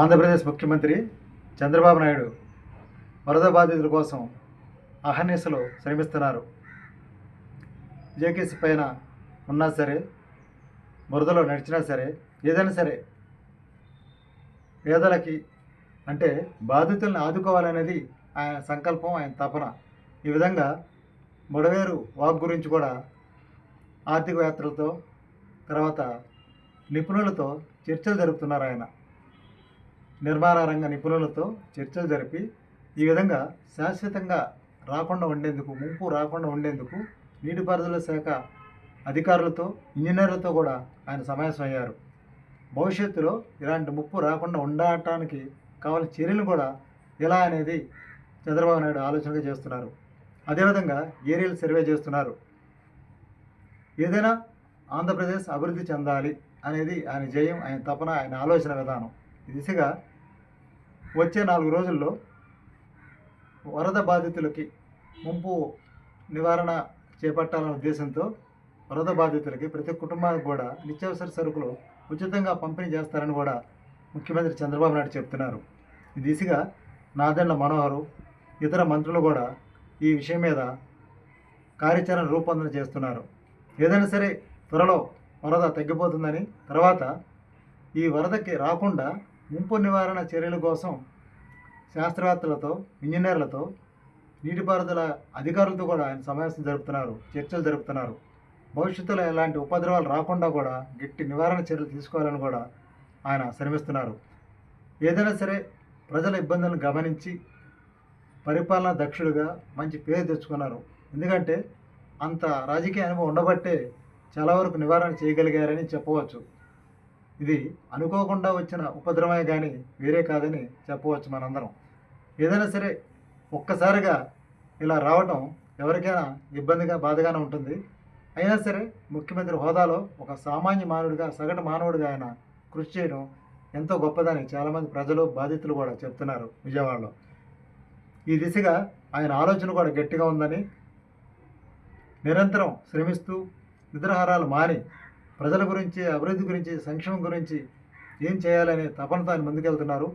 ఆంధ్రప్రదేశ్ ముఖ్యమంత్రి చంద్రబాబు నాయుడు వరద బాధితుల కోసం అహర్నిశలు శ్రమిస్తున్నారు. జేకేసీ పైన ఉన్నా సరే వరదలో నడిచినా సరే ఏదైనా సరే పేదలకి అంటే బాధితులను ఆదుకోవాలనేది ఆయన సంకల్పం ఆయన తపన. ఈ విధంగా బుడవేరు వాక్ గురించి కూడా ఆర్థికవేత్తలతో తర్వాత నిపుణులతో చర్చలు జరుపుతున్నారు ఆయన. నిర్మాణ రంగ నిపుణులతో చర్చలు జరిపి ఈ విధంగా శాశ్వతంగా రాకుండా ఉండేందుకు ముంపు రాకుండా ఉండేందుకు నీటిపారుదల శాఖ అధికారులతో ఇంజనీర్లతో కూడా ఆయన సమావేశం అయ్యారు. భవిష్యత్తులో ఇలాంటి ముప్పు రాకుండా ఉండటానికి కావాల్సిన చర్యలు కూడా ఎలా అనేది చంద్రబాబు నాయుడు ఆలోచనగా చేస్తున్నారు. అదేవిధంగా ఏరియల్ సర్వే చేస్తున్నారు. ఏదైనా ఆంధ్రప్రదేశ్ అభివృద్ధి చెందాలి అనేది ఆయన జయం ఆయన తపన ఆయన ఆలోచన విధానం. ఈ దిశగా వచ్చే నాలుగు రోజుల్లో వరద బాధితులకి ముంపు నివారణ చేపట్టాలనే ఉద్దేశంతో వరద బాధితులకి ప్రతి కుటుంబానికి కూడా నిత్యావసర సరుకులు ఉచితంగా పంపిణీ చేస్తారని కూడా ముఖ్యమంత్రి చంద్రబాబు నాయుడు చెప్తున్నారు. ఈ దిశగా నాదెండ్ల మనోహరు ఇతర మంత్రులు కూడా ఈ విషయం మీద కార్యాచరణ రూపొందన చేస్తున్నారు. ఏదైనా సరే త్వరలో వరద తగ్గిపోతుందని తర్వాత ఈ వరదకి రాకుండా ముంపు నివారణ చర్యల కోసం శాస్త్రవేత్తలతో ఇంజనీర్లతో నీటిపారుదల అధికారులతో కూడా ఆయన సమావేశం జరుపుతున్నారు చర్చలు జరుపుతున్నారు. భవిష్యత్తులో ఎలాంటి ఉపద్రవాలు రాకుండా కూడా గట్టి నివారణ చర్యలు తీసుకోవాలని కూడా ఆయన శ్రమిస్తున్నారు. ఏదైనా సరే ప్రజల ఇబ్బందులను గమనించి పరిపాలన దక్షుడుగా మంచి పేరు తెచ్చుకున్నారు. ఎందుకంటే అంత రాజకీయ అనుభవం ఉండబట్టే చాలా వరకు నివారణ చేయగలిగారని చెప్పవచ్చు. ఇది అనుకోకుండా వచ్చిన ఉపద్రవమే కానీ వేరే కాదని చెప్పవచ్చు మనందరం. ఏదైనా సరే ఒక్కసారిగా ఇలా రావటం ఎవరికైనా ఇబ్బందిగా బాధగానే ఉంటుంది. అయినా సరే ముఖ్యమంత్రి హోదాలో ఒక సామాన్య మానవుడిగా సగటు మానవుడిగా ఆయన కృషి చేయడం ఎంతో గొప్పదని చాలామంది ప్రజలు బాధితులు కూడా చెప్తున్నారు విజయవాడలో. ఈ దిశగా ఆయన ఆలోచన కూడా గట్టిగా ఉందని నిరంతరం శ్రమిస్తూ నిద్రహారాలు మాని ప్రజల గురించి అభివృద్ధి గురించి సంక్షేమం గురించి ఏం చేయాలనే తపనతో ఆయన ముందుకెళ్తున్నారు.